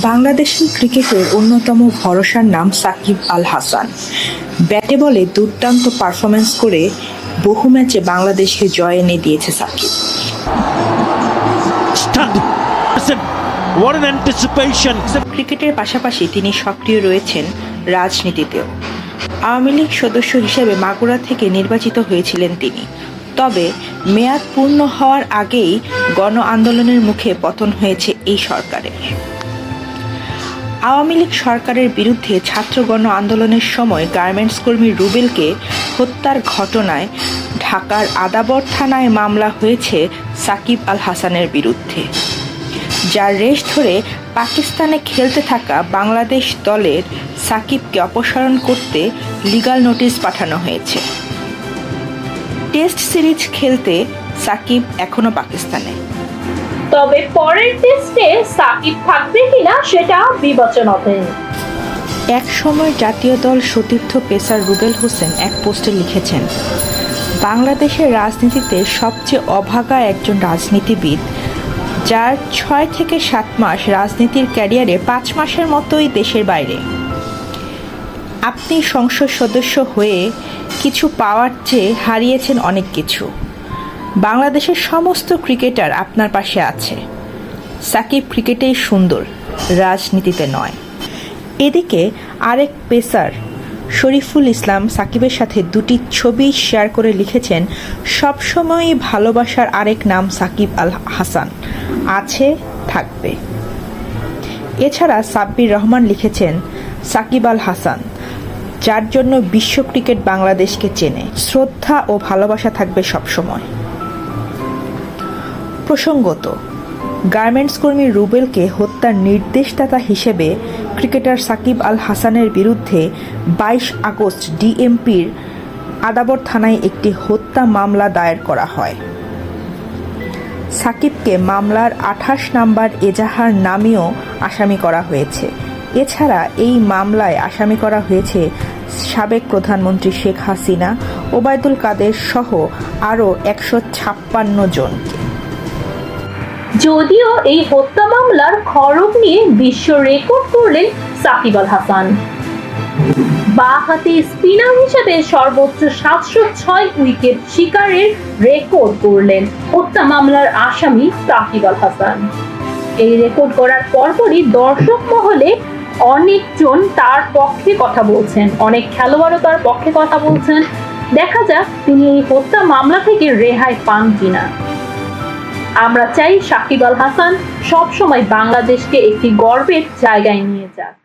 বাংলাদেশি ক্রিকেটের অন্যতম ভরসার নাম সাকিব আল হাসান। ব্যাটে বলে দুর্দান্ত পারফরমেন্স করে বহু ম্যাচে বাংলাদেশকে জয় এনে দিয়েছে সাকিব. ক্রিকেটের পাশাপাশি তিনি সক্রিয় রয়েছেন রাজনীতিতেও। আওয়ামী লীগ সদস্য হিসেবে মাগুরা থেকে নির্বাচিত হয়েছিলেন তিনি। তবে মেয়াদ পূর্ণ হওয়ার আগেই গণ আন্দোলনের মুখে পতন হয়েছে এই সরকারের। আওয়ামী লীগ সরকারের বিরুদ্ধে ছাত্র গণ আন্দোলনের সময় গার্মেন্টস কর্মী রুবেলকে হত্যার ঘটনায় ঢাকার আদাবর থানায় মামলা হয়েছে সাকিব আল হাসানের বিরুদ্ধে। যার রেশ ধরে পাকিস্তানে খেলতে থাকা বাংলাদেশ দলের সাকিবকে অপসারণ করতে লিগাল নোটিশ পাঠানো হয়েছে। টেস্ট সিরিজ খেলতে সাকিব এখনও পাকিস্তানে। তবে পরের টেস্টে সাকিব থাকবে কিনা সেটা বিবেচনাধীন এক সময় জাতীয় দল সতীর্থ পেসার রুবেল হোসেন এক পোস্টে লিখেছেন, বাংলাদেশের রাজনীতিতে সবচেয়ে অভাগা একজন রাজনীতিবিদ, যার ছয় থেকে সাত মাস রাজনীতির ক্যারিয়ারে পাঁচ মাসের মতোই দেশের বাইরে। আপনি সংসদ সদস্য হয়ে কিছু পাওয়ার চেয়ে হারিয়েছেন অনেক কিছু। বাংলাদেশের সমস্ত ক্রিকেটার আপনার পাশে আছে। সাকিব ক্রিকেটেই সুন্দর, রাজনীতিতে নয়। এদিকে আরেক পেসার, শরীফুল ইসলাম, সাকিবের সাথে দুটি ছবি শেয়ার করে লিখেছেন, সবসময়ই ভালোবাসার আরেক নাম সাকিব আল হাসান, আছে, থাকবে। এছাড়া সাব্বির রহমান লিখেছেন, সাকিব আল হাসান, যার জন্য বিশ্ব ক্রিকেট বাংলাদেশকে চেনে। শ্রদ্ধা ও ভালোবাসা থাকবে সবসময়। প্রসঙ্গত, গার্মেন্টস কর্মী রুবেলকে হত্যার নির্দেশদাতা হিসেবে ক্রিকেটার সাকিব আল হাসানের বিরুদ্ধে বাইশ আগস্ট ডিএমপির আদাবর থানায় একটি হত্যা মামলা দায়ের করা হয়। সাকিবকে মামলার আঠাশ নাম্বার এজাহার নামেও আসামি করা হয়েছে। এছাড়া এই মামলায় আসামি করা হয়েছে সাবেক প্রধানমন্ত্রী শেখ হাসিনা, ওবায়দুল কাদের সহ আরও একশো ছাপ্পান্ন জনকে। যদিও এই হত্যা মামলার খড়গ নিয়ে বিশ্ব রেকর্ড করলেন সাকিব আল হাসান। বা হাতে স্পিনার হিসেবে সর্বোচ্চ সাতশো ছয় উইকেট শিকারের রেকর্ড করলেন হত্যা মামলার আসামি সাকিব আল হাসান। এই রেকর্ড করার পরপরই দর্শক মহলে অনেকজন তার পক্ষে কথা বলছেন, অনেক খেলোয়াড়ও তার পক্ষে কথা বলছেন। দেখা যাক তিনি এই হত্যা মামলা থেকে রেহাই পান কিনা। আমরা চাই সাকিব আল হাসান সবসময় বাংলাদেশকে একটি গর্বের জায়গায় নিয়ে যাক।